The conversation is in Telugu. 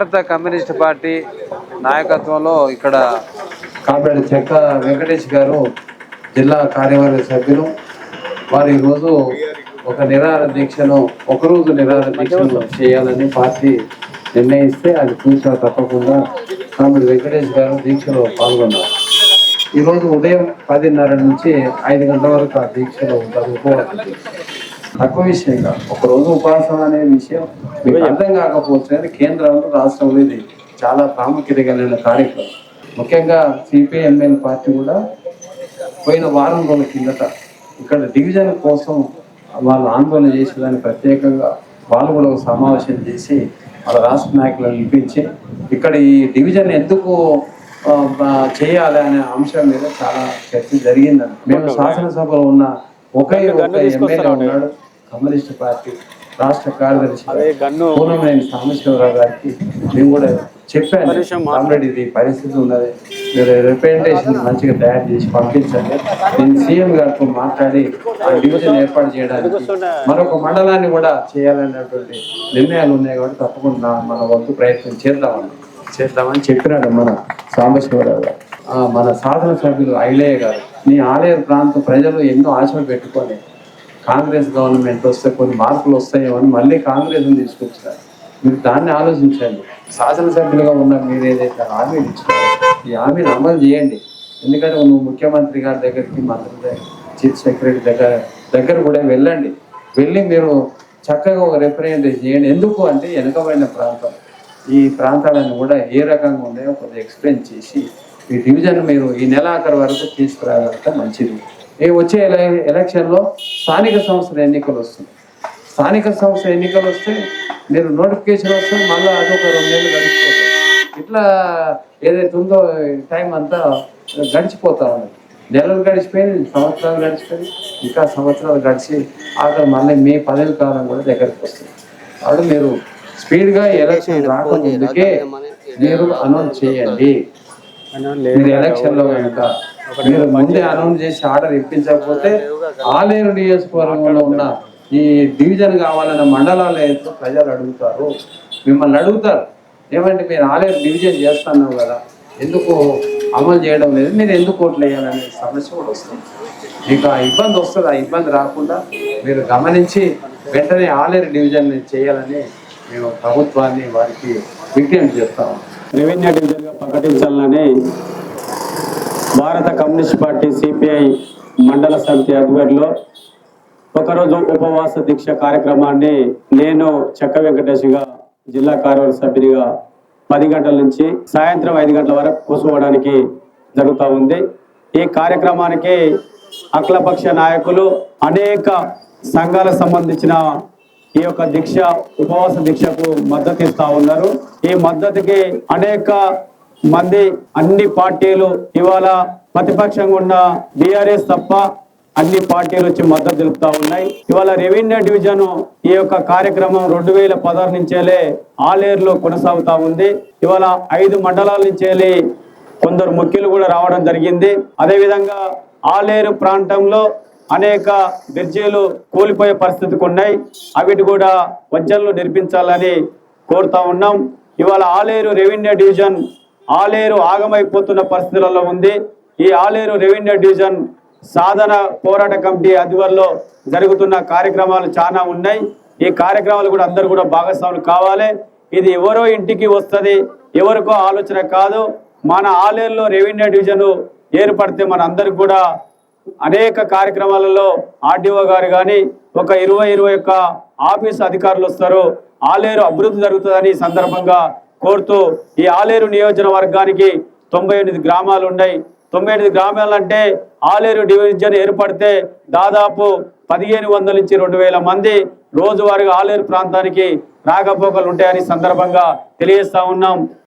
భారత కమ్యూనిస్ట్ పార్టీ నాయకత్వంలో ఇక్కడ కామ్రేడ్ చెక్క వెంకటేష్ గారు జిల్లా కార్యవర్గ సభ్యులు. వారు ఈరోజు ఒక నిరాహార దీక్షను ఒకరోజు నిరాహార దీక్షను చేయాలని పార్టీ నిర్ణయిస్తే అది పూర్తిగా తప్పకుండా కామ్రేడ్ వెంకటేష్ గారు దీక్షలో పాల్గొన్నారు. ఈరోజు ఉదయం పదిన్నర నుంచి ఐదు గంటల వరకు ఆ దీక్షలో ఉంటారు. ఉపవాసం దీక్ష తక్కువ విషయం కాదు. ఒక రోజు ఉపవాసం అనే విషయం అర్థం కాకపోవచ్చు కానీ కేంద్రంలో రాష్ట్రంలో ఇది చాలా ప్రాముఖ్యత కలిగిన కార్యక్రమం. ముఖ్యంగా సిపిఎంఎల్ పార్టీ కూడా పోయిన వారం రోజుల కిందట ఇక్కడ డివిజన్ కోసం వాళ్ళు ఆందోళన చేసేదాన్ని ప్రత్యేకంగా వాళ్ళు కూడా ఒక సమావేశం చేసి వాళ్ళ రాష్ట్ర నాయకులను పిలిపించి ఇక్కడ ఈ డివిజన్ ఎందుకు చేయాలి అనే అంశం మీద చాలా చర్చ జరిగిందని మేము శాసనసభలో ఉన్న ఒకే ఒక ఎమ్మెల్యే ఉన్నాడు కమ్యూనిస్ట్ పార్టీ రాష్ట్ర కార్యదర్శి పూర్ణమైన సాంబశివరావు గారికి మేము కూడా చెప్పాను. ఆల్రెడీ ఇది పరిస్థితి ఉన్నది. మీరు రిప్రజెంటేషన్ మంచిగా తయారు చేసి పంపించండి. నేను సీఎం గారితో మాట్లాడి ఆ డివిజన్ ఏర్పాటు చేయడానికి మరొక మండలాన్ని కూడా చేయాలనేటువంటి నిర్ణయాలు ఉన్నాయి కాబట్టి తప్పకుండా మన వంతు ప్రయత్నం చేద్దామని చేద్దామని చెప్పినాడు మన సాంబశివరావు గారు. ఆ, మన సాధన సభ్యులు ఐలయ్య గారు. నీ ఆలయ ప్రాంత ప్రజలు ఎన్నో ఆశలు పెట్టుకొని కాంగ్రెస్ గవర్నమెంట్ వస్తే కొన్ని మార్పులు వస్తాయేమో అని మళ్ళీ కాంగ్రెస్ని తీసుకొచ్చారు. మీరు దాన్ని ఆలోచించండి. శాసనసభ్యులుగా ఉన్న మీరు ఏదైతే హామీలు ఇచ్చారో ఈ హామీని అమలు చేయండి. ఎందుకంటే నువ్వు ముఖ్యమంత్రి గారి దగ్గరికి మంత్రి చీఫ్ సెక్రటరీ దగ్గర దగ్గర కూడా వెళ్ళండి. వెళ్ళి మీరు చక్కగా ఒక రిప్రజెంటేషన్ చేయండి. ఎందుకు అంటే వెనుకబడిన ప్రాంతం. ఈ ప్రాంతాలను కూడా ఏ రకంగా ఉన్నాయో కొద్దిగా ఎక్స్ప్లెయిన్ చేసి ఈ డివిజన్ మీరు ఈ నెలాఖరు వరకు తీసుకురాగలిగితే మంచిది. ఏ వచ్చే ఎలక్షన్లో స్థానిక సంస్థల ఎన్నికలు వస్తుంది స్థానిక సంస్థ ఎన్నికలు వస్తే మీరు నోటిఫికేషన్ వస్తే మళ్ళీ అదొక రెండు నెలలు గడిచిపోతుంది. ఇట్లా ఏదైతే ఉందో టైం అంతా గడిచిపోతా ఉంది. నెలలు గడిచిపోయింది సంవత్సరాలు గడిచిపోయింది ఇంకా సంవత్సరాలు గడిచి ఆఖరి మళ్ళీ మీ పదవి కాలం కూడా దగ్గరికి వస్తుంది. కాబట్టి మీరు స్పీడ్గా ఎలక్షన్ రాకముందుకే మీరు అనౌన్స్ చేయండి. మీరు ఎలక్షన్లో కనుక మీరు ముందే అనౌన్స్ చేసి ఆర్డర్ ఇప్పించకపోతే ఆలేరు నియోజకవర్గంలో ఉన్న ఈ డివిజన్ కావాలన్న మండలాల ఎంతో ప్రజలు అడుగుతారు. మిమ్మల్ని అడుగుతారు. ఏమంటే మీరు ఆలేరు డివిజన్ చేస్తున్నావు కదా ఎందుకు అమలు చేయడం లేదు? మీరు ఎందుకు ఓట్లు వేయాలనే సమస్య కూడా వస్తుంది. మీకు ఆ ఇబ్బంది వస్తుంది. ఆ ఇబ్బంది రాకుండా మీరు గమనించి వెంటనే ఆలేరు డివిజన్ చేయాలని మేము ప్రభుత్వాన్ని వారికి విజ్ఞప్తి చేస్తాము. రెవెన్యూ డివిజన్గా ప్రకటించాలని భారత కమ్యూనిస్ట్ పార్టీ సిపిఐ మండల సమితి ఆధ్వర్యంలో ఒకరోజు ఉపవాస దీక్ష కార్యక్రమాన్ని నేను చెక్క వెంకటేష్గా జిల్లా కార్యవర్గ సభ్యునిగా పది గంటల నుంచి సాయంత్రం ఐదు గంటల వరకు కూసుకోవడానికి జరుగుతూ ఉంది. ఈ కార్యక్రమానికి అఖిలపక్ష నాయకులు అనేక సంఘాలకు సంబంధించిన ఈ యొక్క దీక్ష ఉపవాస దీక్షకు మద్దతు ఇస్తా ఉన్నారు. ఈ మద్దతుకి అనేక మంది అన్ని పార్టీలు ఇవాళ ప్రతిపక్షంగా ఉన్న బీఆర్ఎస్ తప్ప అన్ని పార్టీలు వచ్చి మద్దతు తెలుపుతా ఉన్నాయి. ఇవాళ రెవెన్యూ డివిజన్ ఈ యొక్క కార్యక్రమం రెండు వేల పదహారు నుంచేలే ఆలేరులో కొనసాగుతా ఉంది. ఇవాళ ఐదు మండలాల నుంచేలి కొందరు ముఖ్యులు కూడా రావడం జరిగింది. అదేవిధంగా ఆలేరు ప్రాంతంలో అనేక బ్రిడ్జీలు కూలిపోయే పరిస్థితికి ఉన్నాయి. అవిటి కూడా వజ్జలు నిర్మించాలని కోరుతా ఉన్నాం. ఇవాళ ఆలేరు రెవెన్యూ డివిజన్ ఆలేరు ఆగమైపోతున్న పరిస్థితులలో ఉంది. ఈ ఆలేరు రెవెన్యూ డివిజన్ సాధన పోరాట కమిటీ ఆధ్వర్యంలో జరుగుతున్న కార్యక్రమాలు చాలా ఉన్నాయి. ఈ కార్యక్రమాలు కూడా అందరూ కూడా భాగస్వాములు కావాలి. ఇది ఎవరో ఇంటికి వస్తుంది ఎవరికో ఆలోచన కాదు. మన ఆలేరులో రెవెన్యూ డివిజన్ ఏర్పడితే మన అందరికి కూడా అనేక కార్యక్రమాలలో ఆర్డీఓ గారు కానీ ఒక ఇరవై ఇరవై ఒక్క ఆఫీస్ అధికారులు వస్తారు. ఆలేరు అభివృద్ధి జరుగుతుందని సందర్భంగా కోరుతూ ఈ ఆలేరు నియోజకవర్గానికి తొంభై ఎనిమిది గ్రామాలు ఉన్నాయి. తొంభై ఎనిమిది గ్రామాలు అంటే ఆలేరు డివిజన్ ఏర్పడితే దాదాపు పదిహేను వందల నుంచి రెండు వేల మంది రోజువారీగా ఆలేరు ప్రాంతానికి రాకపోకలు ఉంటాయని సందర్భంగా తెలియజేస్తా ఉన్నాం.